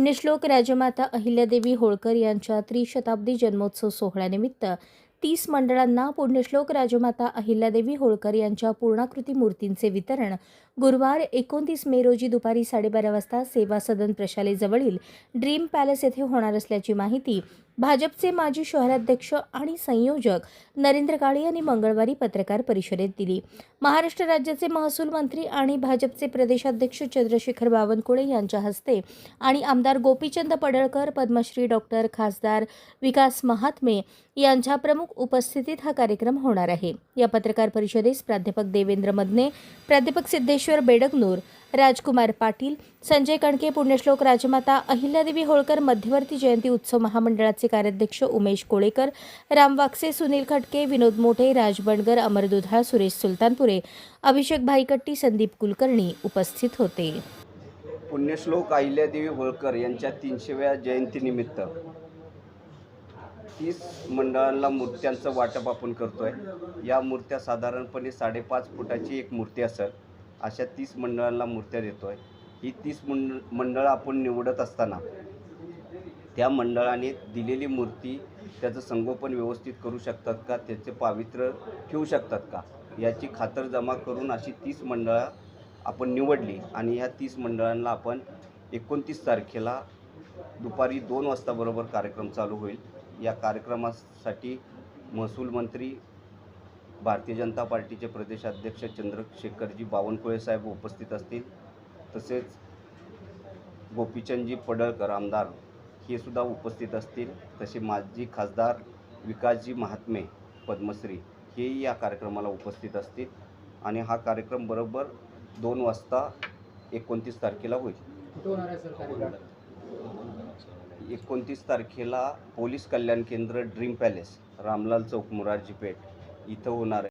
पुण्यश्लोक राजमाता अहिल्यादेवी होळकर यांच्या त्रिशताब्दी जन्मोत्सव सोहळ्यानिमित्त तीस मंडळांना पुण्यश्लोक राजमाता अहिल्यादेवी होळकर यांच्या पूर्णाकृती मूर्तींचे वितरण गुरुवार एकोणतीस मे रोजी दुपारी साडेबारा वाजता सेवा सदन प्रशालेजवळील ड्रीम पॅलेस येथे होणार असल्याची माहिती भाजपचे माजी शहराध्यक्ष आणि संयोजक नरेंद्र काळे यांनी मंगळवारी पत्रकार परिषदेत दिली. महाराष्ट्र राज्याचे महसूल मंत्री आणि भाजपचे प्रदेशाध्यक्ष चंद्रशेखर बावनकुळे यांच्या हस्ते आणि आमदार गोपीचंद पडळकर पद्मश्री डॉक्टर खासदार विकास महात्मे यांच्या प्रमुख उपस्थितीत हा कार्यक्रम होणार आहे. या पत्रकार परिषदेस प्राध्यापक देवेंद्र मदने प्राध्यापक सिद्धेश्वर बेडगनूर राजकुमार पाटील संजय कणके पुण्यश्लोक राजमाता अहिल्यादेवी होळकर मध्यवर्ती जयंती उत्सव महामंडळाचे कार्याध्यक्ष उमेश कोळेकर राम वाक्से सुनील खटके विनोद मोठे राज बंडगर अमर दुधाळ सुरेश सुलतानपुरे अभिषेक भाईकट्टी संदीप कुलकर्णी उपस्थित होते. पुण्यश्लोक अहिल्यादेवी होळकर यांच्या तीनशेव्या जयंतीनिमित्त तीस मंडळांना मूर्त्यांचं वाटप आपण करतो आहे या मूर्त्या साधारणपणे साडेपाच फुटाची एक मूर्ती असेल. अशा तीस मंडळांना मूर्त्या देतो आहे ही तीस मंड मंडळं आपण निवडत असताना त्या मंडळाने दिलेली मूर्ती त्याचं संगोपन व्यवस्थित करू शकतात का? त्याचे पावित्र्य ठेवू शकतात का? याची खातरजमा करून अशी तीस मंडळं आपण निवडली आणि ह्या तीस मंडळांना आपण एकोणतीस तारखेला दुपारी दोन वाजताबरोबर कार्यक्रम चालू होईल. या कार्यक्रमासाठी महसूल मंत्री भारतीय जनता पार्टीचे प्रदेशाध्यक्ष चंद्रशेखरजी बावनकुळे साहेब उपस्थित असतील. तसेच गोपीचंदजी पडळकर आमदार हे सुद्धा उपस्थित असतील. तसे माजी खासदार विकासजी महात्मे पद्मश्री हेही या कार्यक्रमाला उपस्थित असतील. आणि हा कार्यक्रम बरोबर दोन वाजता एकोणतीस तारखेला होईल. एकोणतीस तारखेला पोलीस कल्याण केंद्र ड्रीम पॅलेस रामलाल चौक मुरारजी पेठ. इथं होणार आहे